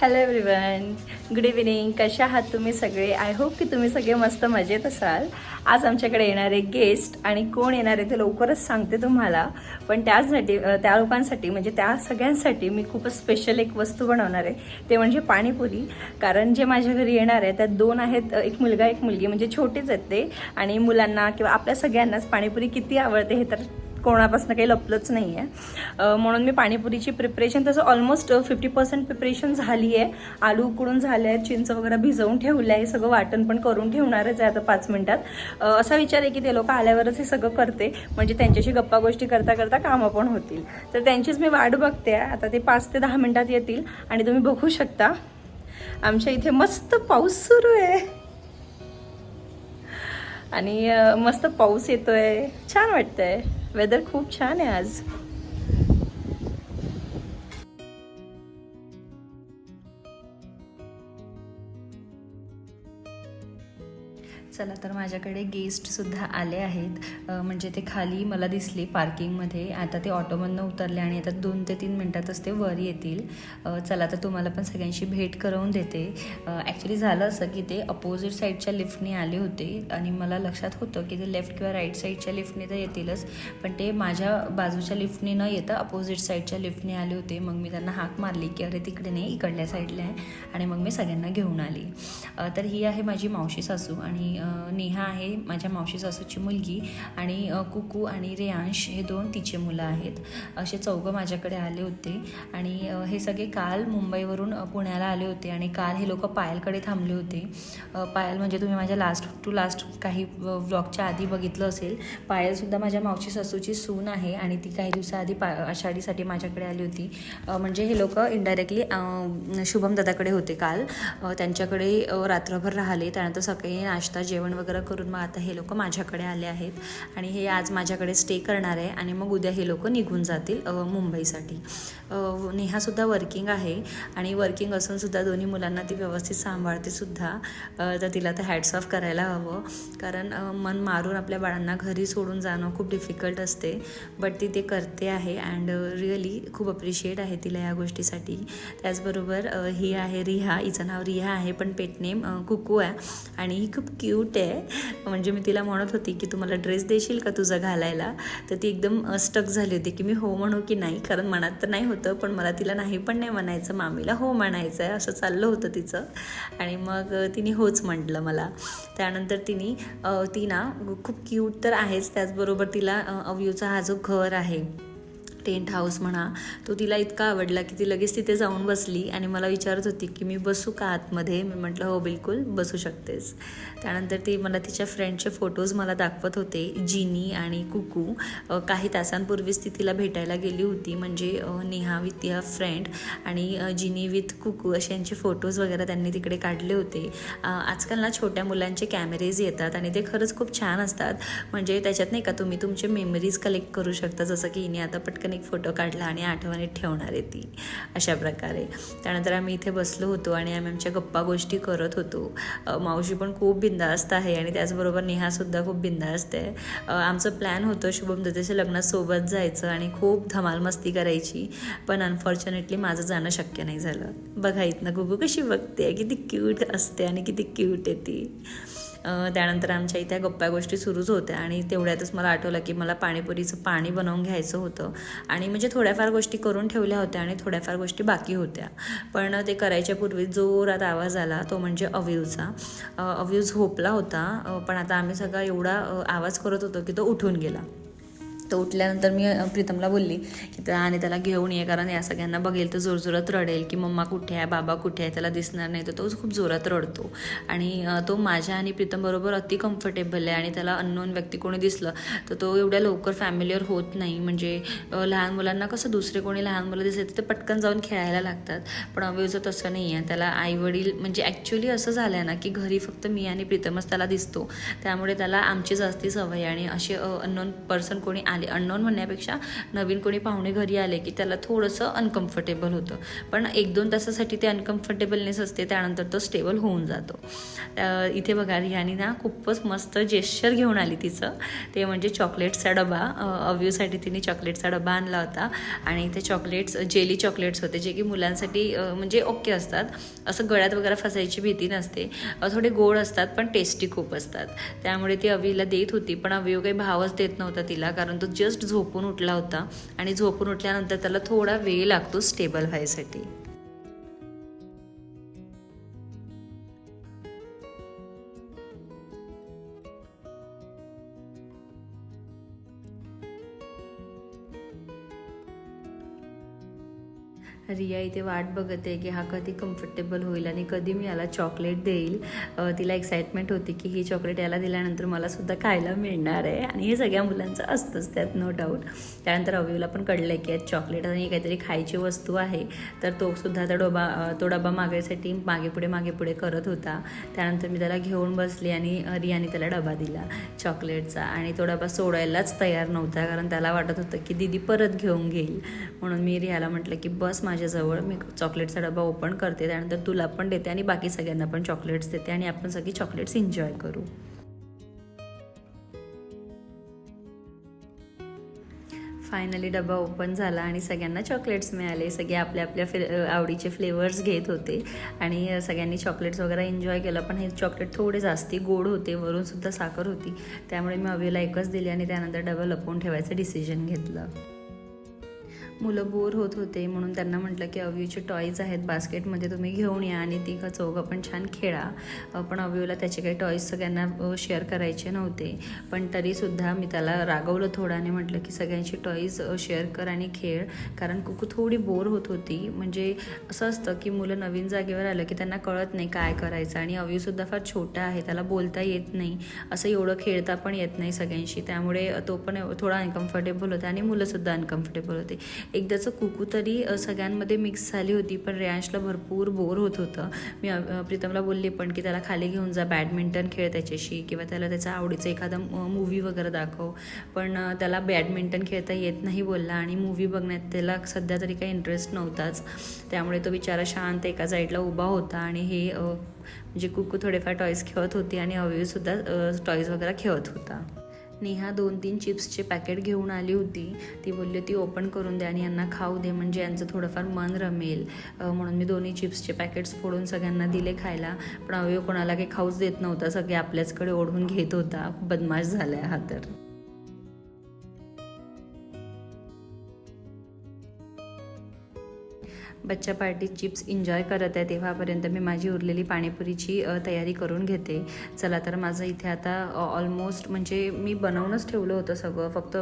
Hello everyone good evening कशा आहात तुम्ही सगळे? आय होप की तुम्ही सगळे मस्त मजेत असाल. आज आमच्याकडे येणारे गेस्ट आणि कोण येणार आहे ते लवकरच सांगते तुम्हाला. पण त्याचसाठी त्या लोकांसाठी म्हणजे त्या सगळ्यांसाठी मी खूपच स्पेशल एक वस्तू बनवणार आहे. ते म्हणजे पाणीपुरी. कारण जे माझ्या घरी येणार आहे त्यात दोन आहेत. एक मुलगा एक मुलगी. म्हणजे छोटेच आहेत ते. आणि मुलांना किंवा आपल्या सगळ्यांनाच पाणीपुरी किती आवडते हे तर कोणापासून काही लपलंच नाही आहे म्हणून मी पाणीपुरीची प्रिपरेशन तसं ऑलमोस्ट फिफ्टी पर्सेंट प्रिपरेशन झाली आहे. आलू उकडून झाले आहेत चिंच वगैरे भिजवून ठेवलं आहे सगळं वाटण पण करून ठेवणारच आहे आता पाच मिनटात. असा विचार आहे की ते लोक आल्यावरच हे सगळं करते म्हणजे त्यांच्याशी गप्पा गोष्टी करता करता कामं पण होतील. तर त्यांचीच मी वाट बघते आहे. आता ते पाच ते दहा मिनटात येतील आणि तुम्ही बघू शकता. आमच्या इथे मस्त पाऊस सुरू आहे. आणि मस्त पाऊस येतोय. छान वाटतंय. वेदर खूप छान आहे आज. चला तर माझ्याकडे गेस्टसुद्धा आले आहेत. म्हणजे ते खाली मला दिसले पार्किंगमध्ये आता ते ऑटोमधनं उतरले आणि आता दोन ते तीन मिनटातच ते वर येतील. चला तर तुम्हाला पण सगळ्यांशी भेट करवून देते. ॲक्च्युली झालं असं की ते अपोजिट साईडच्या लिफ्टने आले होते. आणि मला लक्षात होतं की ते लेफ्ट किंवा राईट साईडच्या लिफ्टने तर येतीलच. पण ते माझ्या बाजूच्या लिफ्टने न येता अपोजिट साईडच्या लिफ्टने आले होते. मग मी त्यांना हाक मारली की अरे तिकडे नाही इकडल्या साईडला आहे. आणि मग मी सगळ्यांना घेऊन आली. तर ही आहे माझी मावशी सासू. आणि नेहा आहे माझ्या मावशी सासूची मुलगी आणि कुकू आणि रेयांश हे दोन तिचे मुलं आहेत. असे चौघं माझ्याकडे आले होते आणि हे सगळे काल मुंबईवरून पुण्याला आले होते आणि काल हे लोक पायलकडे थांबले होते. पायल म्हणजे तुम्ही माझ्या लास्ट टू लास्ट काही व्लॉगच्या आधी बघितलं असेल पायलसुद्धा माझ्या मावशी सासूची सून आहे आणि ती काही दिवसाआधी पा आषाढीसाठी माझ्याकडे आली होती. म्हणजे हे लोक इनडायरेक्टली शुभम दादाकडे होते काल. त्यांच्याकडे रात्रभर राहिले. त्यानंतर सकाळी नाश्ता जे जेवण वगैरे करून मग आता हे लोक माझ्याकडे आले आहेत. आणि हे आज माझ्याकडे स्टे करणार आहे आणि मग उद्या हे लोक निघून जातील मुंबईसाठी. नेहासुद्धा वर्किंग आहे आणि वर्किंग असूनसुद्धा दोन्ही मुलांना ती व्यवस्थित सांभाळते सुद्धा. तर तिला तर हॅड्स ऑफ करायला हवं. कारण मन मारून आपल्या बाळांना घरी सोडून जाणं खूप डिफिकल्ट असते. बट ती ते करते आहे अँड रिअली खूप अप्रिशिएट आहे तिला या गोष्टीसाठी. त्याचबरोबर ही आहे रिहा. हिचं नाव रिहा आहे पण पेटनेम कुकू आहे. आणि ही खूप क्यूट आहे. म्हणजे मी तिला म्हणत होती की तू मला ड्रेस देशील का तुझं घालायला? तर ती एकदम स्टक झाली होती की मी हो म्हणू की नाही? कारण मनात तर नाही होतं पण मला तिला नाही पण नाही म्हणायचं. मामीला हो म्हणायचं आहे. असं चाललं होतं तिचं. आणि मग तिने होच म्हटलं मला. त्यानंतर तिने ती ना खूप क्यूट तर आहेच. त्याचबरोबर तिला अवयूचा हा जो घर आहे टेंट हाऊस म्हणा तो तिला इतका आवडला की ती लगेच तिथे जाऊन बसली आणि मला विचारत होती की मी बसू का आतमध्ये? मी म्हटलं हो बिलकुल बसू शकतेस. त्यानंतर ती मला तिच्या फ्रेंडचे फोटोज मला दाखवत होते जिनी आणि कुकू. काही तासांपूर्वीच ती तिला भेटायला गेली होती म्हणजे नेहा विथ तिहा फ्रेंड आणि जिनी विथ कुकू असे यांचे फोटोज वगैरे त्यांनी तिकडे काढले होते. आजकाल ना छोट्या मुलांचे कॅमेरेज येतात आणि ते खरंच खूप छान असतात. म्हणजे त्याच्यात नाही का तुम्ही तुमचे मेमरीज कलेक्ट करू शकता जसं की हिने आता पटकन एक फोटो काढला आणि आठवणीत ठेवणार आहे ती अशा प्रकारे. त्यानंतर आम्ही इथे बसलो होतो आणि आम्ही आमच्या गप्पा गोष्टी करत होतो. मावशी पण खूप बिंदास्त आहे आणि त्याचबरोबर नेहासुद्धा खूप बिंदास्त आहे. आमचं प्लॅन होतं शुभम दत्ताच्या लग्नासोबत जायचं आणि खूप धमाल मस्ती करायची पण अनफॉर्च्युनेटली माझं जाणं शक्य नाही झालं. बघा इथनं गुगू कशी बघते किती क्यूट असते आणि किती क्यूट आहे ती. त्यानंतर आमच्या इथे गप्पा गोष्टी सुरूच होत्या आणि तेवढ्यातच मला आठवलं की मला पाणीपुरीचं पाणी बनवून घ्यायचं होतं. आणि म्हणजे थोड्याफार गोष्टी करून ठेवल्या होत्या आणि थोड्याफार गोष्टी बाकी होत्या. पण ते करायच्या पूर्वी जोरात आवाज आला तो म्हणजे अव्यूचा अव्यूज अव्यू झोपला होता. पण आता आम्ही सगळा एवढा आवाज करत होतो की तो उठून गेला. तर उठल्यानंतर मी प्रीतमला बोलली की तर आणि त्याला घेऊन ये कारण या सगळ्यांना बघेल तर जोरजोरात रडेल की मम्मा कुठे आहे? बाबा कुठे आहे? त्याला दिसणार नाही. तर तो खूप जोरात रडतो. आणि तो माझ्या आणि प्रीतमबरोबर अति कम्फर्टेबल आहे आणि त्याला अननोन व्यक्ती कोणी दिसलं तर तो एवढ्या लवकर फॅमिलीवर होत नाही. म्हणजे लहान मुलांना कसं दुसरे कोणी लहान मुलं दिसत तर ते पटकन जाऊन खेळायला लागतात. पण अव्यूचं तसं नाही आहे त्याला आईवडील म्हणजे ॲक्च्युली असं झालं आहे ना की घरी फक्त मी आणि प्रीतमच त्याला दिसतो. त्यामुळे त्याला आमची जास्ती सवय आणि असे अननोन पर्सन कोणी आले. अननोन म्हणण्यापेक्षा नवीन कोणी पाहुणे घरी आले की त्याला थोडंसं अनकम्फर्टेबल होतं. पण एक दोन तासासाठी ते अनकम्फर्टेबलनेस असते त्यानंतर तो स्टेबल होऊन जातो. इथे बघा रियानी ना खूपच मस्त जेश्चर घेऊन आली तिचं. ते म्हणजे चॉकलेट्सचा डबा. अव्यूसाठी तिने चॉकलेटचा डबा आणला होता. आणि ते चॉकलेट्स जेली चॉकलेट्स होते जे की मुलांसाठी म्हणजे ओके असतात. असं गळ्यात वगैरे फसायची भीती नसते. थोडे गोड असतात पण टेस्टी खूप असतात. त्यामुळे ती अवीला देत होती पण अवीव काही भावच देत नव्हता तिला कारण तो जस्ट झोपून उठला होता आणि झोपून उठल्यानंतर त्याला थोडा वेळ लागतो स्टेबल व्हायसाठी. रिया इथे वाट बघते की हा कधी कम्फर्टेबल होईल आणि कधी मी याला चॉकलेट देईल. तिला एक्साइटमेंट होती की ही चॉकलेट याला दिल्यानंतर मला सुद्धा खायला मिळणार आहे. आणि हे सगळ्या मुलांचं असतंच त्यात नो डाऊट त्यानंतर अवीला पण कळलं आहे की यात चॉकलेट आणि काहीतरी खायची वस्तू आहे. तर तो सुद्धा त्या डबा तो डबा मागायसाठी मागे पुढे मागे पुढे करत होता. त्यानंतर मी त्याला घेऊन बसली आणि रियाने त्याला डबा दिला चॉकलेटचा आणि तो डबा सोडायलाच तयार नव्हता कारण त्याला वाटत होतं की दिदी परत घेऊन घेईल. म्हणून मी रियाला म्हटलं की बस माझ्याजवळ मी चॉकलेटचा डबा ओपन करते त्यानंतर तुला पण देते आणि बाकी सगळ्यांना पण चॉकलेट्स देते आणि आपण सगळी चॉकलेट्स एन्जॉय करू. फायनली डबा ओपन झाला आणि सगळ्यांना चॉकलेट्स मिळाले. सगळे आपल्या आपल्या फ्ले आवडीचे फ्लेवर्स घेत होते आणि सगळ्यांनी चॉकलेट्स वगैरे एन्जॉय केलं. पण हे चॉकलेट थोडे जास्ती गोड होते वरून सुद्धा साखर होती. त्यामुळे मी अवीला एकच दिली आणि त्यानंतर डबा लपवून ठेवायचं डिसिजन घेतलं. मुलं बोर होत होते म्हणून त्यांना म्हटलं की अव्यूचे टॉईज आहेत बास्केटमध्ये तुम्ही घेऊन या आणि ती का चौघं पण छान खेळा. पण अव्यूला त्याचे काही टॉईज सगळ्यांना शेअर करायचे नव्हते. पण तरीसुद्धा मी त्याला रागवलं थोडाने म्हटलं की सगळ्यांची टॉईज शेअर कर आणि खेळ. कारण कुकू थोडी बोर होत होती. म्हणजे असं असतं की मुलं नवीन जागेवर आलं की त्यांना कळत नाही काय करायचं आणि अव्यूसुद्धा फार छोटा आहे त्याला बोलता येत नाही. असं एवढं खेळता पण येत नाही सगळ्यांशी. त्यामुळे तो पण थोडा अनकम्फर्टेबल होता आणि मुलंसुद्धा अनकम्फर्टेबल होते. एकदाचं कुकू तरी सगळ्यांमध्ये मिक्स झाली होती पण रेयांशला भरपूर बोर होत होतं. मी प्रीतमला बोलले पण की त्याला खाली घेऊन जा बॅडमिंटन खेळ त्याच्याशी किंवा त्याला त्याचा आवडीचं एखादा मूवी वगैरे दाखव. पण त्याला बॅडमिंटन खेळता येत नाही बोलला आणि मूवी बघण्यात त्याला सध्या तरी काही इंटरेस्ट नव्हताच. त्यामुळे तो बिचारा शांत एका साईडला उभा होता आणि हे म्हणजे कुकू थोडेफार टॉईज खेळत होती आणि अवयूसुद्धा टॉईज वगैरे खेळत होता. नेहा दोन तीन चिप्सचे पॅकेट घेऊन आली होती. ती बोलली ती ओपन करून दे आणि यांना खाऊ दे म्हणजे यांचं थोडंफार मन रमेल. म्हणून मी दोन्ही चिप्सचे पॅकेट्स फोडून सगळ्यांना दिले खायला. पण अवयव कोणाला काही खाऊच देत नव्हता सगळे आपल्याचकडे ओढून घेत होता. बदमाश झाला हा तर. बच्चा पार्टी चिप्स एन्जॉय करत आहे तेव्हापर्यंत मी माझी उरलेली पाणीपुरीची तयारी करून घेते. चला तर माझं इथे आता ऑलमोस्ट म्हणजे मी बनवूनच ठेवलं होतं सगळं. फक्त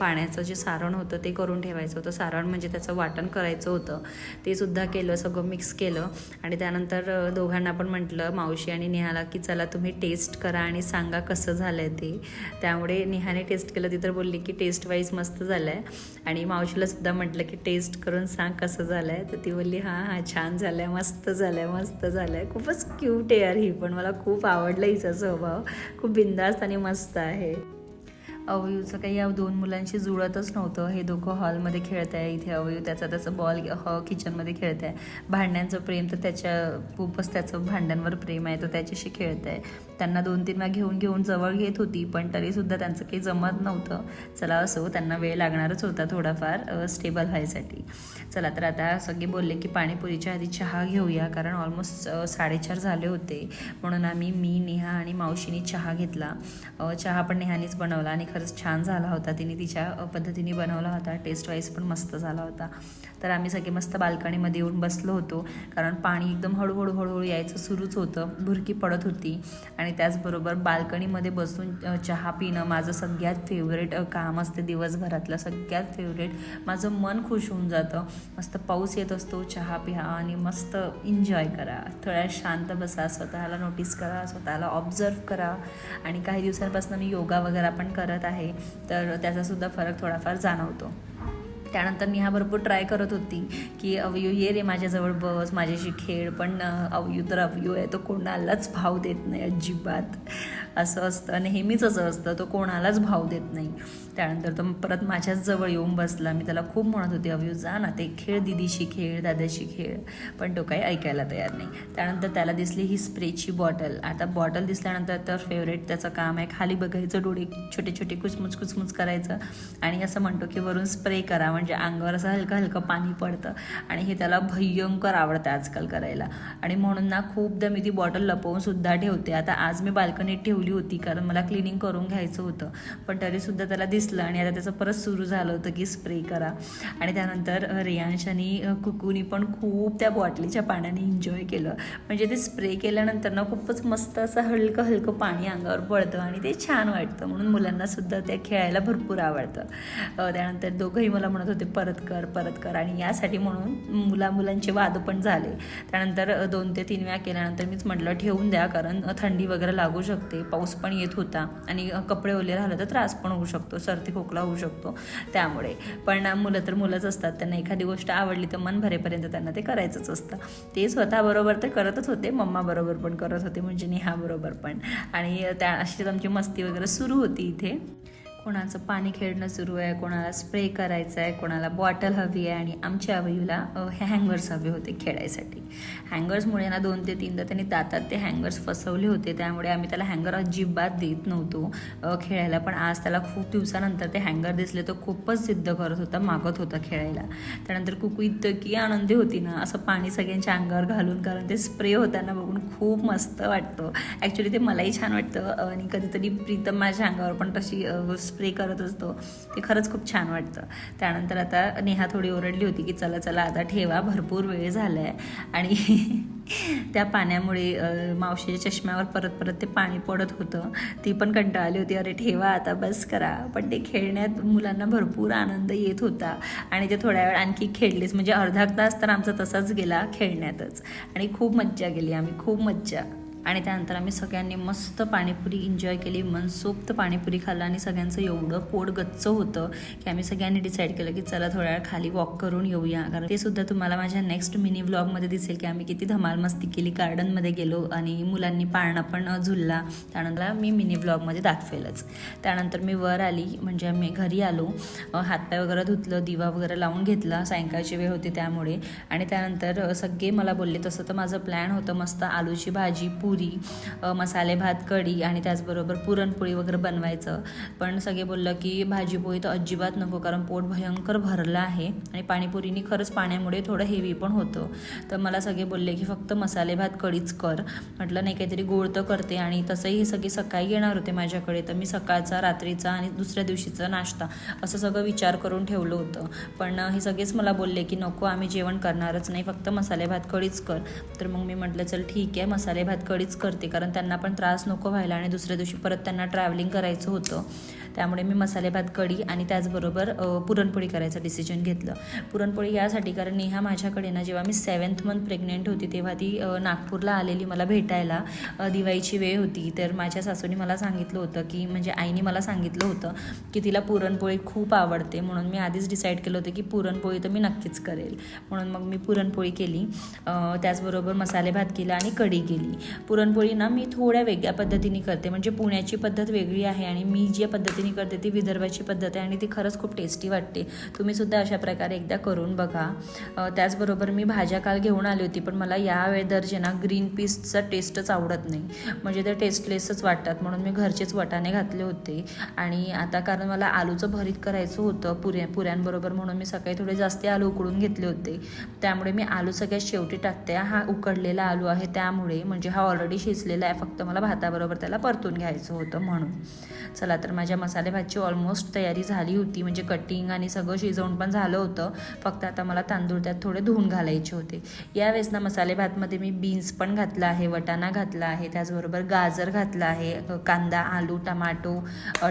पाण्याचं जे सारण होतं ते करून ठेवायचं होतं. सारण म्हणजे त्याचं वाटण करायचं होतं. ते सुद्धा केलं सगळं मिक्स केलं. आणि त्यानंतर दोघांना पण म्हटलं मावशी आणि नेहाला की चला तुम्ही टेस्ट करा आणि सांगा कसं झालं आहे ते. त्यामुळे नेहाने टेस्ट केलं. ती तर बोलली की टेस्ट वाईज मस्त झालं आहे आणि मावशीला सुद्धा म्हटलं की टेस्ट करून सांग कसं झालं आहे ती बोलली हां हां छान झालं आहे मस्त झालं आहे मस्त झालं आहे खूपच क्यूट आहे यार ही पण. मला खूप आवडलं हिचा स्वभाव. खूप बिंदास्त आणि मस्त आहे. अवयूचं काही या दोन मुलांशी जुळतच नव्हतं. हे दोघं हॉलमध्ये खेळत आहे इथे अवयू त्याचा त्याचा बॉल ह किचनमध्ये खेळत आहे भांड्यांचं प्रेम तर त्याच्या खूपच त्याचं भांड्यांवर प्रेम आहे तो त्याच्याशी खेळत आहे त्यांना दोन तीन वेळा घेऊन घेऊन जवळ घेत होती पण तरीसुद्धा त्यांचं काही जमत नव्हतं. चला असो त्यांना वेळ लागणारच होता थोडाफार स्टेबल व्हायसाठी. चला तर आता सगळे बोलले की पाणीपुरीच्या आधी चहा घेऊया कारण ऑलमोस्ट साडेचार झाले होते. म्हणून आम्ही मी नेहा आणि मावशीने चहा घेतला. चहा पण नेहानीच बनवला आणि खरंच छान झाला होता. तिने तिच्या पद्धतीने बनवला होता. टेस्ट वाईज पण मस्त झाला होता. तर आम्ही सगळे मस्त बाल्कनीमध्ये येऊन बसलो होतो. कारण पाणी एकदम हळूहळू हळूहळू यायचं सुरूच होतं. भुरकी पडत होती. आणि त्याचबरोबर बाल्कनीमध्ये बसून चहा पिणं माझं सगळ्यात फेवरेट काम असते दिवसभरातलं सगळ्यात फेवरेट माझं मन खुश होऊन जातं. मस्त पाऊस येत असतो चहा प्या आणि मस्त एन्जॉय करा. थोड्या शांत बसा स्वतःला नोटीस करा स्वतःला ऑब्झर्व करा. आणि काही दिवसांपासून मी योगा वगैरे पण करत आहे तर त्याचासुद्धा फरक थोडाफार जाणवतो. त्यानंतर मी हा भरपूर ट्राय करत होती की अवयू ये रे माझ्याजवळ बस माझ्याशी खेळ. पण अवयू तर अवयू आहे तो कोणालाच भाव देत नाही अजिबात. असं असतं. नेहमीच असं असतं तो कोणालाच भाव देत नाही. त्यानंतर तो परत माझ्याच जवळ येऊन बसला. मी त्याला खूप म्हणत होते अव्यू जा ना ते खेळ दिदीशी खेळ दादाशी खेळ. पण तो काही ऐकायला तयार नाही. त्यानंतर त्याला दिसली ही स्प्रेची बॉटल. आता बॉटल दिसल्यानंतर तर फेवरेट त्याचं काम आहे खाली बघायचं डोळे छोटे छोटे कुचमुच कुचमुच करायचं. आणि असं म्हणतो की वरून स्प्रे करा. म्हणजे अंगावर असं हलकं हलकं पाणी पडतं. आणि हे त्याला भयंकर आवडतं आजकाल करायला. आणि म्हणून ना खूपदा मी ती बॉटल लपवून सुद्धा ठेवते. आता आज मी बाल्कनीत ठेवली होती कारण मला क्लिनिंग करून घ्यायचं होतं. पण तरीसुद्धा त्याला दिसलं आणि आता त्याचं परत सुरू झालं होतं की स्प्रे करा. आणि त्यानंतर रियांशानी आणि कुकूनी पण खूप त्या बॉटलीच्या पाण्याने एन्जॉय केलं. म्हणजे ते स्प्रे केल्यानंतर ना खूपच मस्त असं हलकं हलकं पाणी अंगावर पडतं आणि ते छान वाटतं. म्हणून मुलांनासुद्धा त्या खेळायला भरपूर आवडतं. त्यानंतर दोघंही मला म्हणत होते परत कर परत कर. आणि यासाठी म्हणून मुला मुलांचे वाद पण झाले. त्यानंतर दोन ते तीन वेळा केल्यानंतर मीच म्हटलं ठेवून द्या कारण थंडी वगैरे लागू शकते पाऊस पण येत होता आणि कपडे ओले राहिलं तर त्रास पण होऊ शकतो सर्दी खोकला होऊ शकतो. त्यामुळे. पण मुलं तर मुलंच असतात. त्यांना एखादी गोष्ट आवडली तर मन भरेपर्यंत त्यांना ते करायचंच असतं. ते स्वतःबरोबर तर करतच होते मम्मा बरोबर पण करत होते म्हणजे नेहा बरोबर पण. आणि त्या अशीच आमची मस्ती वगैरे सुरू होती इथे. कोणाचं पाणी खेळणं सुरू आहे कोणाला स्प्रे करायचं आहे कोणाला बॉटल हवी आहे आणि आमच्या आवयूला हे हँगर्स हवे होते खेळायसाठी. हँगर्समुळे ना दोन ते तीनदा त्यांनी दातात ते हँगर्स फसवले होते. त्यामुळे आम्ही त्याला हँगर अजिबात देत नव्हतो खेळायला. पण आज त्याला खूप दिवसानंतर ते हँगर दिसले तर खूपच सिद्ध करत होता मागत होता खेळायला. त्यानंतर कुकू इतकी आनंदी होती ना असं पाणी सगळ्यांच्या अंगावर घालून कारण ते स्प्रे होताना बघून खूप मस्त वाटतं. ॲक्च्युली ते मलाही छान वाटतं आणि कधीतरी प्रीतम माझ्या अंगावर पण तशी स्प्रे करत असतो. ते खरंच खूप छान वाटतं. त्यानंतर आता नेहा थोडी ओरडली होती की चला चला आता ठेवा भरपूर वेळ झाला आहे आणि त्या पाण्यामुळे मावशीच्या चष्म्यावर परत परत ते पाणी पडत होतं. ती पण कंटाळली होती अरे ठेवा आता बस करा. पण ते खेळण्यात मुलांना भरपूर आनंद येत होता. आणि ते थोड्या वेळ आणखी खेळलेच. म्हणजे अर्धा तास तर आमचा तसाच गेला खेळण्यातच. आणि खूप मज्जा गेली आम्ही खूप मज्जा. आणि त्यानंतर आम्ही सगळ्यांनी मस्त पाणीपुरी एन्जॉय केली. मनसोक्त पाणीपुरी खाल्लं आणि सगळ्यांचं एवढं पोट गच्च होतं की आम्ही सगळ्यांनी डिसाईड केलं की चला थोड्या वेळ खाली वॉक करून येऊया. कारण ते सुद्धा तुम्हाला माझ्या नेक्स्ट मिनी व्लॉगमध्ये दिसेल की आम्ही किती धमाल मस्ती केली. गार्डनमध्ये गेलो आणि मुलांनी पाळणा पण झुलला. त्यानंतर मी मिनी व्लॉगमध्ये दाखवेलच. त्यानंतर मी वर आली म्हणजे आम्ही घरी आलो. हातपाय वगैरे धुतलं दिवा वगैरे लावून घेतला. सायंकाळची वेळ होती त्यामुळे. आणि त्यानंतर सगळे मला बोलले तसं तर माझं प्लॅन होतं मस्त आलूची भाजी पुरी पुरी मसाले भात कढी आणि त्याचबरोबर पुरणपोळी वगैरे बनवायचं. पण सगळे बोललं की भाजीपोळी तर अजिबात नको कारण पोट भयंकर भरलं आहे आणि पाणीपुरीनी खरंच पाण्यामुळे थोडं हेवी पण होतं. तर मला सगळे बोलले की फक्त मसाले भात कढीच कर. म्हटलं नाही काहीतरी गोड तर करते आणि तसंही सगळे सकाळी येणार होते माझ्याकडे तर मी सकाळचा रात्रीचा आणि दुसऱ्या दिवशीचा नाश्ता असं सगळं विचार करून ठेवलं होतं. पण हे सगळेच मला बोलले की नको आम्ही जेवण करणारच नाही फक्त मसाले भात कढीच कर. तर मग मी म्हटलं चल ठीक आहे मसाले भात कढीच करते कारण त्यांना पण त्रास नको व्हायला आणि दुसऱ्या दिवशी परत त्यांना ट्रॅव्हलिंग करायचं होतं. त्यामुळे मी मसाले भात कढी आणि त्याचबरोबर पुरणपोळी करायचं डिसिजन घेतलं. पुरणपोळी यासाठी कारण नेहा माझ्याकडे ना जेव्हा मी सेवन्थ मंथ प्रेग्नेंट होती तेव्हा ती नागपूरला आलेली मला भेटायला. दिवाळीची वेळ होती. तर माझ्या सासूने मला सांगितलं होतं की म्हणजे आईने मला सांगितलं होतं की तिला पुरणपोळी खूप आवडते. म्हणून मी आधीच डिसाईड केलं होतं की पुरणपोळी तर मी नक्कीच करेल. म्हणून मग मी पुरणपोळी केली. त्याचबरोबर मसाले भात केला आणि कढी केली. पुरणपोळी ना मी थोड्या वेगळ्या पद्धतीने करते. म्हणजे पुण्याची पद्धत वेगळी आहे आणि मी ज्या पद्धतीने करते ती विदर्भाची पद्धत आहे आणि ती खरंच खूप टेस्टी वाटते. तुम्ही सुद्धा अशा प्रकारे एकदा करून बघा. त्याचबरोबर मी भाज्या काल घेऊन आली होती पण मला या वेदरचे ना ग्रीन पीसचा टेस्टच आवडत नाही. म्हणजे ते टेस्टलेसच वाटतात म्हणून मी घरचेच वटाणे घातले होते. आणि आता कारण मला आलूचं भरीत करायचं होतं पुऱ्या पुऱ्यांबरोबर म्हणून मी सकाळी थोडे जास्त आलू उकडून घेतले होते. त्यामुळे मी आलू सगळ्यात शेवटी टाकते. हा उकडलेला आलू आहे त्यामुळे म्हणजे हा ऑलरेडी शिजलेला आहे फक्त मला भाताबरोबर त्याला परतून घ्यायचं होतं म्हणून. चला तर माझ्या मसाल्या भातची ऑलमोस्ट तयारी झाली होती. म्हणजे कटिंग आणि सगळं शिजवून पण झालं होतं. फक्त आता मला तांदूळ त्यात थोडे धुवून घालायचे होते. यावेळेस ना मसाले भातमध्ये मी बीन्स पण घातला आहे वटाणा घातला आहे त्याचबरोबर गाजर घातला आहे कांदा आलू टमाटो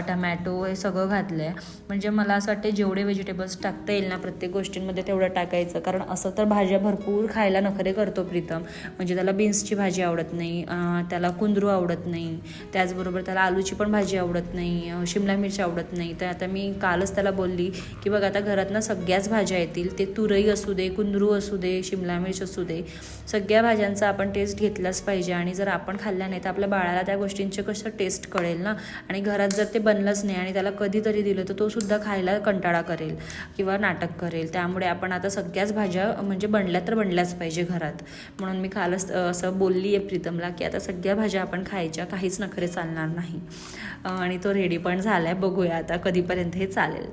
टमॅटो हे सगळं घातलं आहे म्हणजे मला असं वाटते जेवढे व्हेजिटेबल्स टाकता येईल ना प्रत्येक गोष्टींमध्ये तेवढं टाकायचं. कारण असं तर भाज्या भरपूर खायला नखरे करतो प्रीतम. म्हणजे त्याला बीन्सची भाजी आवडत नाही त्याला कुंदरू आवडत नाही. त्याचबरोबर त्याला आलूची पण भाजी आवडत नाही शिमला शिमला मिरची आवडत नाही. तर आता मी कालच त्याला बोलली की बघ आता घरात ना सगळ्याच भाज्या येतील. ते तुरई असू दे कुंदरू असू दे शिमला मिरच असू दे. सगळ्या भाज्यांचा आपण टेस्ट घेतलाच पाहिजे आणि जर आपण खाल्ल्या नाही तर आपल्या बाळाला त्या गोष्टींचे कसं टेस्ट कळेल ना? आणि घरात जर ते बनलंच नाही आणि त्याला कधीतरी दिलं तर तो सुद्धा खायला कंटाळा करेल किंवा नाटक करेल. त्यामुळे आपण आता सगळ्याच भाज्या म्हणजे बनल्या तर बनल्याच पाहिजे घरात. म्हणून मी कालच असं बोलली आहे प्रीतमला की आता सगळ्या भाज्या आपण खायच्या काहीच नखरे चालणार नाही. आणि तो रेडी पण झाला आहे बघूया आता कधीपर्यंत हे चालेल.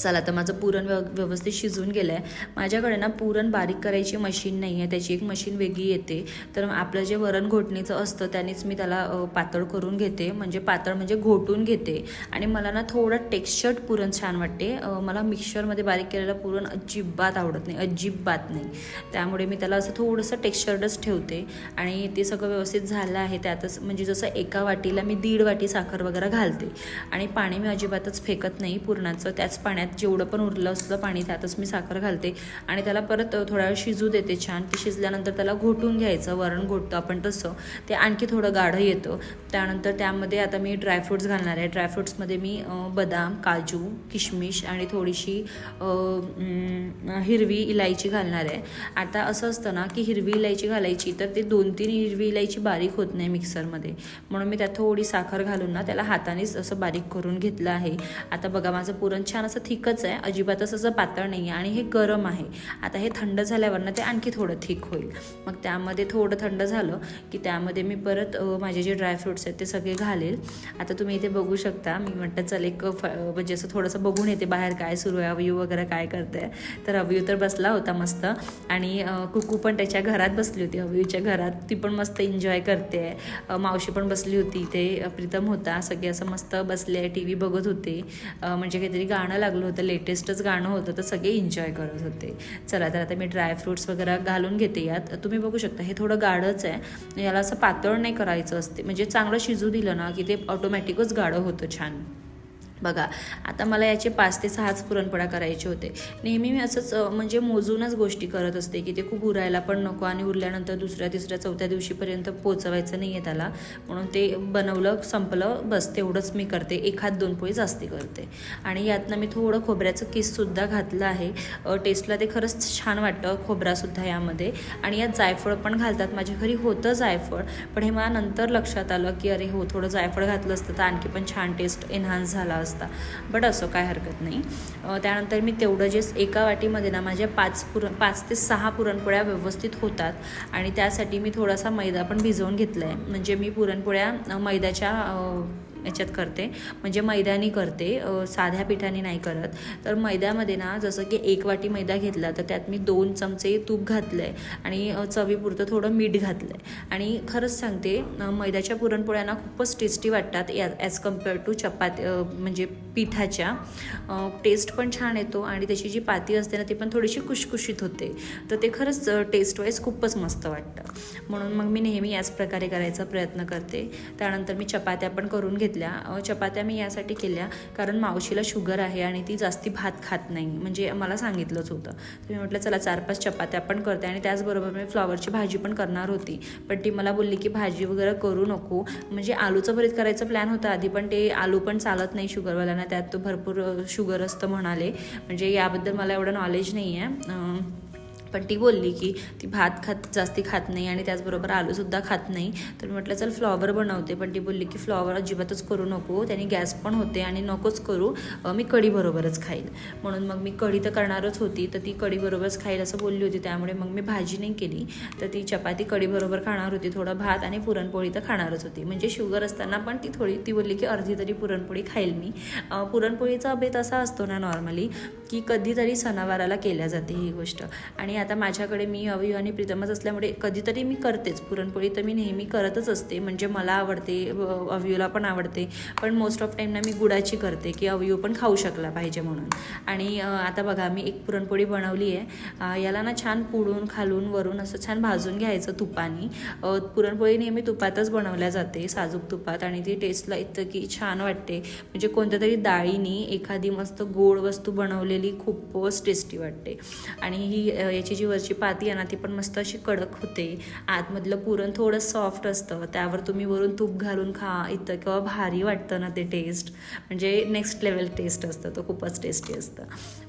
चला तर माझं पुरण व्यव व्यवस्थित शिजून गेलं आहे माझ्याकडे ना पुरण बारीक करायची मशीन नाही आहे त्याची एक मशीन वेगळी येते. तर आपलं जे वरण घोटणीचं असतं त्यानेच मी त्याला पातळ करून घेते. म्हणजे पातळ म्हणजे घोटून घेते. आणि मला ना थोडं टेक्स्चर्ड पुरण छान वाटते. मला मिक्सरमध्ये बारीक केलेलं पुरण अजिबात आवडत नाही अजिबात नाही. त्यामुळे मी त्याला असं थोडंसं टेक्स्चर्डच ठेवते. आणि ते सगळं व्यवस्थित झालं आहे त्यातच म्हणजे जसं एका वाटीला मी दीड वाटी साखर वगैरे घालते. आणि पाणी मी अजिबातच फेकत नाही पुरणाचं त्याच पाण्यात जेवढं पण उरलं असलं पाणी त्यातच मी साखर घालते. आणि त्याला परत थोडा वेळ शिजू देते छान. ते शिजल्यानंतर त्याला घोटून घ्यायचं वरण घोटतं आपण तसं. ते आणखी थोडं गाढं येतं. त्यानंतर त्यामध्ये आता मी ड्रायफ्रूट्स घालणार आहे. ड्रायफ्रूट्समध्ये मी बदाम काजू किशमिश आणि थोडीशी हिरवी इलायची घालणार आहे. आता असं असतं ना की हिरवी इलायची घालायची तर ते दोन तीन हिरवी इलायची बारीक होत नाही मिक्सरमध्ये. म्हणून मी त्यात थोडी साखर घालून ना त्याला हातानेच असं बारीक करून घेतलं आहे. आता बघा माझं पुरण छान असं थिकच आहे. अजिबातच असं पातळ नाही आहे आणि हे गरम आहे. आता हे थंड झाल्यावरनं ते आणखी थोडं थिक होईल. मग त्यामध्ये थोडं थंड झालं की त्यामध्ये मी परत माझे जे ड्रायफ्रुट्स आहेत ते सगळे घालेल. आता तुम्ही इथे बघू शकता. मी म्हटलं चल एक फ म्हणजे असं थोडंसं बघून येते बाहेर काय सुरू आहे अवयू वगैरे काय करते तर अवयू तर बसला होता मस्त. आणि कुकू पण त्याच्या घरात बसली होती. अवयूच्या घरात ती पण मस्त एन्जॉय करते. मावशी पण बसली होती. ते प्रीतम होता. सगळे असं मस्त बसले टी व्ही बघत होते. म्हणजे काहीतरी गाणं लागलं होतं लेटेस्टच गाणं होतं तर सगळे एन्जॉय करत होते. चला तर आता मी ड्रायफ्रुट्स वगैरे घालून घेते यात. तुम्ही बघू शकता हे थोडं गाढच आहे. याला असं पातळ नाही करायचं असते. म्हणजे चांगलं शिजू दिलं ना की ते ऑटोमॅटिकच गाढं होतं छान. बघा आता मला याचे पाच ते सहाच पुरणपोळ्या करायचे होते. नेहमी मी असंच म्हणजे मोजूनच गोष्टी करत असते की ते खूप उरायला पण नको आणि उरल्यानंतर दुसऱ्या तिसऱ्या चौथ्या दिवशीपर्यंत पोचवायचं नाही आहे त्याला. म्हणून ते बनवलं संपलं बस तेवढंच मी करते. एखाद दोन पोळी जास्ती करते. आणि यातनं मी थोडं खोबऱ्याचं किससुद्धा घातलं आहे. टेस्टला ते खरंच छान वाटतं खोबरासुद्धा यामध्ये. आणि यात जायफळ पण घालतात. माझ्या घरी होतं जायफळ पण हे मला नंतर लक्षात आलं की अरे हो थोडं जायफळ घातलं असतं तर आणखी पण छान टेस्ट एन्हान्स झाला असता. बट असं काय हरकत नाही. त्यानंतर मी तेवढं जे एका वाटीमध्ये ना माझ्या पाच पुरण पाच ते सहा पुरणपोळ्या व्यवस्थित होतात. आणि त्यासाठी मी थोडासा मैदा पण भिजवून घेतला आहे म्हणजे मी पुरणपोळ्या मैद्याच्या याच्यात करते. म्हणजे मैद्यानी करते साध्या पिठाने नाही करत. तर मैद्यामध्ये ना जसं की एक वाटी मैदा घेतला तर त्यात मी दोन चमचे तूप घातलं आहे आणि चवीपुरतं थोडं मीठ घातलं आहे आणि खरंच सांगते मैद्याच्या पुरणपोळ्यांना खूपच टेस्टी वाटतात या ॲज कंपेअर टू चपाती म्हणजे पिठाच्या. टेस्ट पण छान येतो आणि त्याची जी पाती असते ना ती पण थोडीशी कुशकुशीत होते. तर ते खरंच टेस्ट वाईज खूपच मस्त वाटतं. म्हणून मग मी नेहमी याच प्रकारे करायचा प्रयत्न करते. त्यानंतर मी चपात्या पण करून घेते. घेतल्या चपात्या मी यासाठी केल्या कारण मावशीला शुगर आहे आणि ती जास्ती भात खात नाही. म्हणजे मला सांगितलंच होतं. तर मी म्हटलं चला चार पाच चपात्या पण करते. आणि त्याचबरोबर मी फ्लॉवरची भाजी पण करणार होती. पण ती मला बोलली की भाजी वगैरे करू नको. म्हणजे आलूचं भरीत करायचं प्लॅन होता आधी पण ते आलू पण चालत नाही शुगरवाल्यांना. त्यात तो भरपूर शुगर असतं म्हणाले. म्हणजे याबद्दल मला एवढं नॉलेज नाही आहे पण ती बोलली की ती भात खात जास्ती खात नाही आणि त्याचबरोबर आलूसुद्धा खात नाही. तर मी म्हटलं चल फ्लॉवर बनवते. पण ती बोलली की फ्लॉवर अजिबातच करू नको. त्याने गॅस पण होते आणि नकोच करू. मी कढीबरोबरच खाईल. म्हणून मग मी कढी तर करणारच होती तर ती कढीबरोबरच खाईल असं बोलली होती. त्यामुळे मग मी भाजी नाही केली. तर ती चपाती कढीबरोबर खाणार होती थोडं भात आणि पुरणपोळी तर खाणारच होती. म्हणजे शुगर असताना पण ती थोडी ती बोलली की अर्धी तरी पुरणपोळी खाईल मी. पुरणपोळीचा बेत असा असतो ना नॉर्मली की कधीतरी सणावाराला केल्या जाते ही गोष्ट. आणि आता माझ्याकडे मी अवयू आणि प्रीतमच असल्यामुळे कधीतरी मी करतेच. पुरणपोळी तर मी नेहमी करतच असते. म्हणजे मला आवडते अवयूला पण आवडते. पण मोस्ट ऑफ टाईम ना मी गुडाची करते की अवयू पण खाऊ शकला पाहिजे म्हणून. आणि आता बघा मी एक पुरणपोळी बनवली आहे. याला ना छान पुडून खालून वरून असं छान भाजून घ्यायचं तुपानी. पुरणपोळी नेहमी तुपातच बनवल्या जाते साजूक तुपात. आणि ती टेस्टला इतकी छान वाटते. म्हणजे कोणत्या तरी डाळीनी एखादी मस्त गोड वस्तू बनवलेली खूपच टेस्टी वाटते. आणि ही याची याची जी वरची पाती आहे ना ती पण मस्त अशी कडक होते. आतमधलं पुरण थोडं सॉफ्ट असतं. त्यावर तुम्ही वरून तूप घालून खा इतकं भारी वाटतं ना ते टेस्ट म्हणजे नेक्स्ट लेवल टेस्ट असतं. तो खूपच टेस्टी असतं.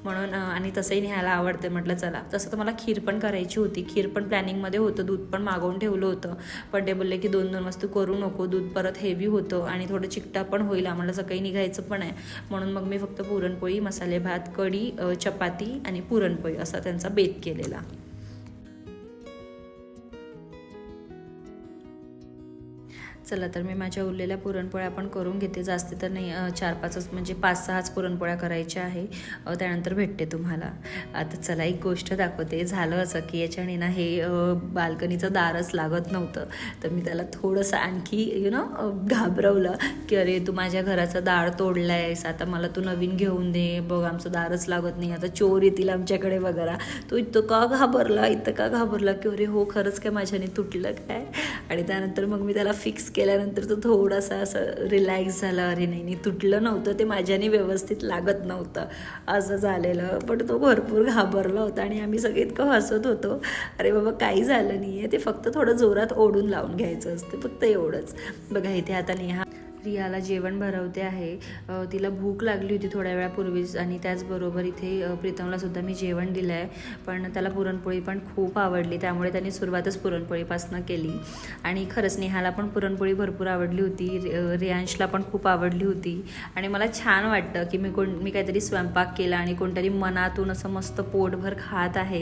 म्हणून आणि तसंही न्यायला आवडते म्हटलं चला. तसं तर मला खीर पण करायची होती. खीर पण प्लॅनिंगमध्ये होतं. दूध पण मागवून ठेवलं होतं. पण ते बोलले की दोन दोन वस्तू करू नको. दूध परत हेवी होतं आणि थोडं चिकटा पण होईल. आम्हाला सकाळी निघायचं पण आहे. म्हणून मग मी फक्त पुरणपोळी मसाले भात कढी चपाती आणि पुरणपोळी असा त्यांचा बेत केलेला. चला तर मी माझ्या उरलेल्या पुरणपोळ्या पण करून घेते. जास्त तर नाही चार पाचच म्हणजे पाच सहाच पुरणपोळ्या करायच्या आहे. त्यानंतर भेटते तुम्हाला. आता चला एक गोष्ट दाखवते. झालं असं की याच्याने ना हे बाल्कनीचं दारच लागत नव्हतं. तर मी त्याला थोडंसं आणखी यु नो घाबरवलं की अरे तू माझ्या घराचं दार आहेस आता मला तू नवीन घेऊन दे. बघ आमचं दारच लागत नाही. आता चोर येतील आमच्याकडे वगैरे तो इतकं का घाबरला? इतकं का घाबरला की अरे हो खरंच काय माझ्याने तुटलं काय? आणि त्यानंतर मग मी त्याला फिक्स केल्यानंतर तो थोडासा असं रिलॅक्स झाला. अरे नाही नाही तुटलं नव्हतं. ते माझ्याने व्यवस्थित लागत नव्हतं. असं झालेलं. पण तो भरपूर घाबरला होता आणि आम्ही सगळे इतकं हसत होतो. अरे बाबा काही झालं नाही आहे ते फक्त थोडं जोरात ओढून लावून घ्यायचं असतं. फक्त एवढंच. बघा इथे आता नेहा रियाला जेवण भरवते आहे. तिला भूक लागली होती थोड्या वेळापूर्वीच आणि त्याचबरोबर इथे प्रीतमला सुद्धा मी जेवण दिलं आहे पण त्याला पुरणपोळी पण खूप आवडली त्यामुळे त्यांनी सुरुवातच पुरणपोळीपासून केली. आणि खरंच नेहाला पण पुरणपोळी भरपूर आवडली होती रियांशला पण खूप आवडली होती. आणि मला छान वाटतं की मी कोण मी काहीतरी स्वयंपाक केला आणि कोणतरी मनातून असं मस्त पोटभर खात आहे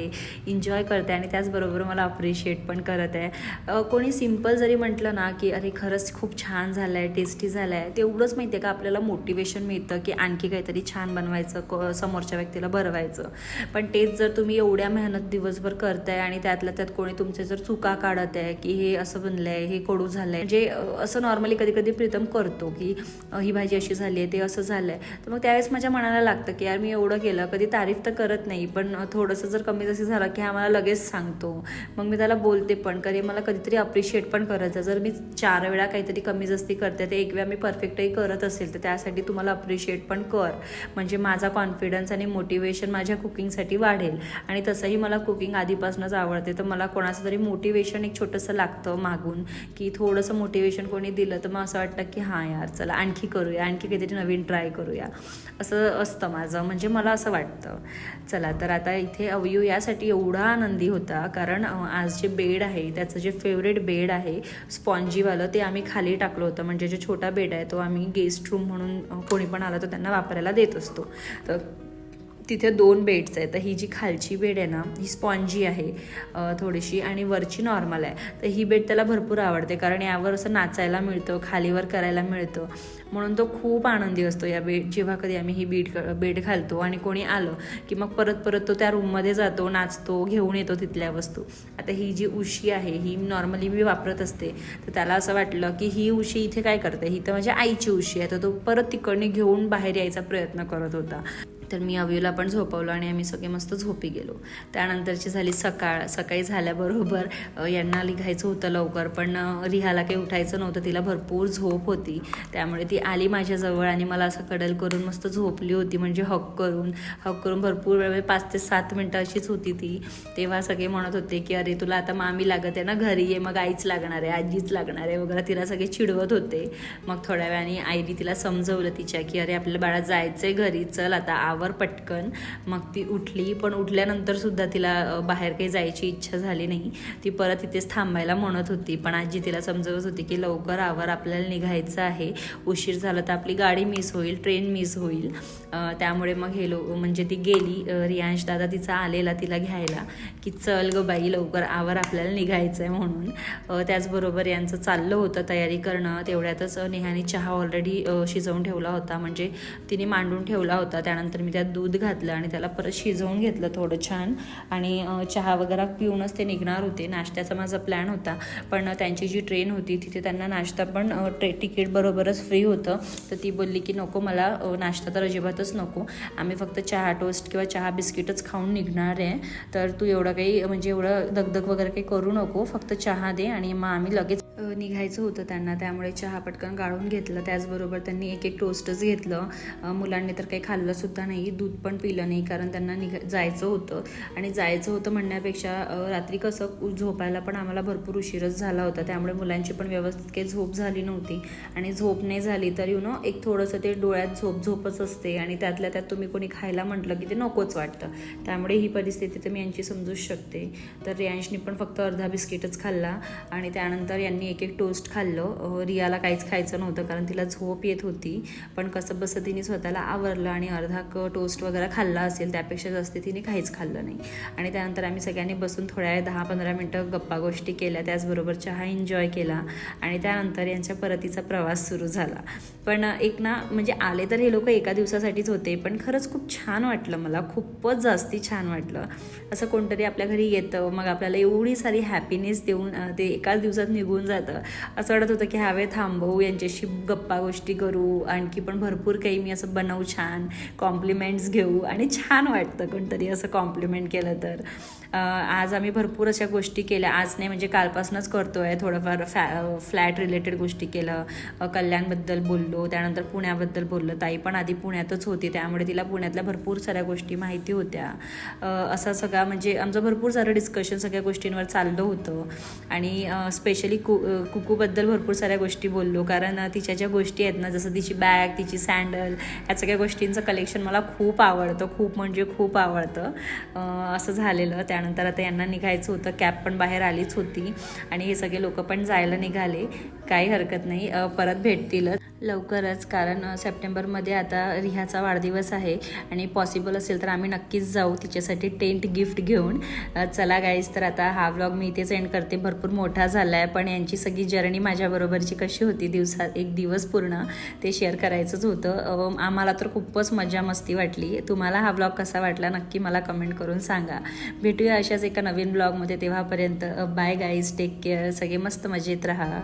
एन्जॉय करते आणि त्याचबरोबर मला अप्रिशिएट पण करत आहे. कोणी सिंपल जरी म्हटलं ना की अरे खरंच खूप छान झालं आहे टेस्टी झालं आहे तेवढंच माहिती आहे का आपल्याला मोटिवेशन मिळतं की आणखी काहीतरी छान बनवायचं क समोरच्या व्यक्तीला भरवायचं. पण तेच जर तुम्ही एवढ्या मेहनत दिवसभर करताय आणि त्यातल्या त्यात कोणी तुमचे जर चुका काढत आहे की हे असं बनलं आहे हे कडू झालं आहे जे म्हणजे, असं नॉर्मली कधी कधी प्रीतम करतो की ही भाजी अशी झाली आहे ते असं झालं आहे तर मग त्यावेळेस माझ्या मनाला लागतं की यार मी एवढं केलं कधी तारीफ तर करत नाही पण थोडंसं जर कमी जशी झालं की हा मला लगेच सांगतो. मग मी त्याला बोलते पण कधी मला कधीतरी अप्रिशिएट पण करायचं जर मी चार वेळा काहीतरी कमी जास्ती करते ते एक वेळा मी परफेक्टही करत असेल तर त्यासाठी तुम्हाला अप्रिशिएट पण कर. म्हणजे माझा कॉन्फिडन्स आणि मोटिवेशन माझ्या कुकिंगसाठी वाढेल. आणि तसंही मला कुकिंग आधीपासूनच आवडते तर मला कोणाचं तरी मोटिवेशन एक छोटंसं लागतं मागून की थोडंसं मोटिवेशन कोणी दिलं तर मग असं वाटतं की हां यार चला आणखी करूया आणखी काहीतरी नवीन ट्राय करूया. असं असतं माझं म्हणजे मला असं वाटतं. चला तर आता इथे अवयू यासाठी एवढा आनंदी होता कारण आज जे बेड आहे त्याचं जे फेवरेट बेड आहे स्पॉन्जीवालं ते आम्ही खाली टाकलं होतं. म्हणजे जे छोटं बेड आहे तो आम्ही गेस्ट रूम म्हणून कोणी पण आलं तर त्यांना वापरायला देत असतो. तर तिथे दोन बेड्स आहेत. तर ही जी खालची बेड आहे ना ही स्पॉन्जी आहे थोडीशी आणि वरची नॉर्मल आहे. तर ही बेड त्याला भरपूर आवडते कारण यावर असं नाचायला मिळतं खालीवर करायला मिळतं. म्हणून तो खूप आनंदी असतो या बेड जेव्हा कधी आम्ही ही बेड बेड घालतो आणि कोणी आलं की मग परत परत तो त्या रूममध्ये जातो नाचतो घेऊन येतो तिथल्या वस्तू. आता ही जी उशी आहे ही नॉर्मली मी वापरत असते. तर त्याला असं वाटलं की ही उशी इथे काय करते? ही तर माझ्या आईची उशी आहे. तर तो परत तिकडने घेऊन बाहेर यायचा प्रयत्न करत होता. तर मी अव्यूला पण झोपवलं आणि आम्ही सगळे मस्त झोपी गेलो. त्यानंतरची झाली सकाळ. सकाळी झाल्याबरोबर यांना निघायचं होतं लवकर पण रिहाला काही उठायचं नव्हतं. तिला भरपूर झोप होती. त्यामुळे ती आली माझ्याजवळ आणि मला असं कडल करून मस्त झोपली होती म्हणजे हक करून. हक करून भरपूर वेळ म्हणजे पाच ते सात मिनटं अशीच होती ती. तेव्हा सगळे म्हणत होते की अरे तुला आता मामी लागत आहे ना घरी ये मग आईच लागणार आहे आजीच लागणार आहे वगैरे तिला सगळे चिडवत होते. मग थोड्या वेळाने आईने तिला समजवलं तिच्या की अरे आपल्या बाळा जायचं आहे घरी चल आता आवर. पटकन. मग ती उठली पण उठल्यानंतर सुद्धा तिला बाहेर काही जायची इच्छा झाली नाही. ती परत तिथेच थांबायला म्हणत होती. पण आजी तिला समजवत होती की लवकर आवर आपल्याला निघायचं आहे. उशीर झाला तर आपली गाडी मिस होईल ट्रेन मिस होईल. त्यामुळे मग हे लो म्हणजे ती गेली. रियांश दादा तिचा आलेला तिला घ्यायला की चल ग बाई लवकर आवर आपल्याला निघायचं आहे म्हणून त्याचबरोबर यांचं चाललं होतं तयारी करणं. तेवढ्यातच नेहाने चहा ऑलरेडी शिजवून ठेवला होता. म्हणजे तिने मांडून ठेवला होता. त्यानंतर मी त्यात दूध घातलं आणि त्याला परत शिजवून घेतलं थोडं छान. आणि चहा वगैरे पिऊनच ते निघणार होते. नाश्त्याचा माझा प्लॅन होता. पण त्यांची जी ट्रेन होती तिथे त्यांना नाश्ता पण ट्रे तिकीट बरोबरच फ्री होतं. तर ती बोलली की नको मला नाश्ता तर अजिबातच नको. आम्ही फक्त चहा टोस्ट किंवा चहा बिस्किटच खाऊन निघणार आहे. तर तू एवढं काही म्हणजे एवढं दगदग वगैरे काही करू नको. फक्त चहा दे आणि मग आम्ही लगेच निघायचं होतं त्यांना त्यामुळे चहा पटकन गाळून घेतलं. त्याचबरोबर त्यांनी एक एक टोस्टच घेतलं. मुलांनी तर काही खाल्लंसुद्धा नाही दूध पण पिलं नाही कारण त्यांना निघ जायचं होतं. आणि जायचं होतं म्हणण्यापेक्षा रात्री कसं झोपायला पण आम्हाला भरपूर उशीरच झाला होता. त्यामुळे मुलांची पण व्यवस्थित काही झोप झाली नव्हती. आणि झोप नाही झाली तर यु नो एक थोडंसं ते डोळ्यात झोप झोपच असते. आणि त्यातल्या त्यात तुम्ही कोणी खायला म्हटलं की ते नकोच वाटतं. त्यामुळे ही परिस्थिती तर मी यांची समजूच शकते. तर रियांशनी पण फक्त अर्धा बिस्किटच खाल्ला. आणि त्यानंतर यांनी एक एक टोस्ट खाल्लं. रियाला काहीच खायचं नव्हतं कारण तिला झोप येत होती. पण कसं बसं तिने स्वतःला आवरलं आणि अर्धा क टोस्ट वगैरे खाल्ला असेल त्यापेक्षा जास्त तिने काहीच खाल्लं नाही. आणि त्यानंतर आम्ही सगळ्यांनी बसून थोड्या दहा पंधरा मिनटं गप्पा गोष्टी केल्या. त्याचबरोबर चहा एन्जॉय केला. आणि त्यानंतर यांच्या परतीचा प्रवास सुरू झाला. पण एक ना म्हणजे आले तर हे लोक एका दिवसासाठीच होते पण खरंच खूप छान वाटलं मला. खूपच जास्ती छान वाटलं. असं कोणतरी आपल्या घरी येतं मग आपल्याला एवढी सारी हॅपीनेस देऊन ते एकाच दिवसात निघून जातं. असं वाटत होतं की ह्यावेळी थांबवू यांच्याशी गप्पा गोष्टी करू आणखी पण भरपूर काही मी असं बनवू छान कॉम्प्लिमेंट्स घेऊ. आणि छान वाटतं कोणतरी असं कॉम्प्लिमेंट केलं तर. आज आम्ही भरपूर अशा गोष्टी केल्या. आज नाही म्हणजे कालपासूनच करतो आहे थोडंफार फॅ फ्लॅट रिलेटेड गोष्टी केलं. कल्याणबद्दल बोललो. त्यानंतर पुण्याबद्दल बोललो. ताई पण आधी पुण्यातच होती. त्यामुळे तिला पुण्यातल्या भरपूर साऱ्या गोष्टी माहिती होत्या. असा सगळा म्हणजे आमचं भरपूर सारं डिस्कशन सगळ्या गोष्टींवर चाललं होतं. आणि स्पेशली कु कुकूबद्दल भरपूर साऱ्या गोष्टी बोललो. कारण तिच्या ज्या गोष्टी आहेत ना जसं तिची बॅग तिची सँडल या सगळ्या गोष्टींचं कलेक्शन मला खूप आवडतं. खूप म्हणजे खूप आवडतं. असं झालेलं. त्या त्यानंतर आता यांना निघायचं होतं. कॅब पण बाहेर आलीच होती. आणि हे सगळे लोक पण जायला निघाले. काही हरकत नाही. परत भेटतीलच. लवकरच कारण सप्टेंबरमध्ये आता रिहाचा वाढदिवस आहे आणि पॉसिबल असेल तर आम्ही नक्कीच जाऊ तिच्यासाठी टेंट गिफ्ट घेऊन. चला गाईज तर आता हा व्लॉग मी इथेच एंड करते. भरपूर मोठा झाला आहे पण यांची सगळी जर्नी माझ्याबरोबरची कशी होती दिवसात एक दिवस पूर्ण ते शेअर करायचंच होतं. आम्हाला तर खूपच मजा मस्ती वाटली. तुम्हाला हा व्लॉग कसा वाटला नक्की मला कमेंट करून सांगा. भेटूया अशाच एका नवीन ब्लॉगमध्ये तेव्हापर्यंत. बाय गाईज टेक केअर सगळे मस्त मजेत राहा.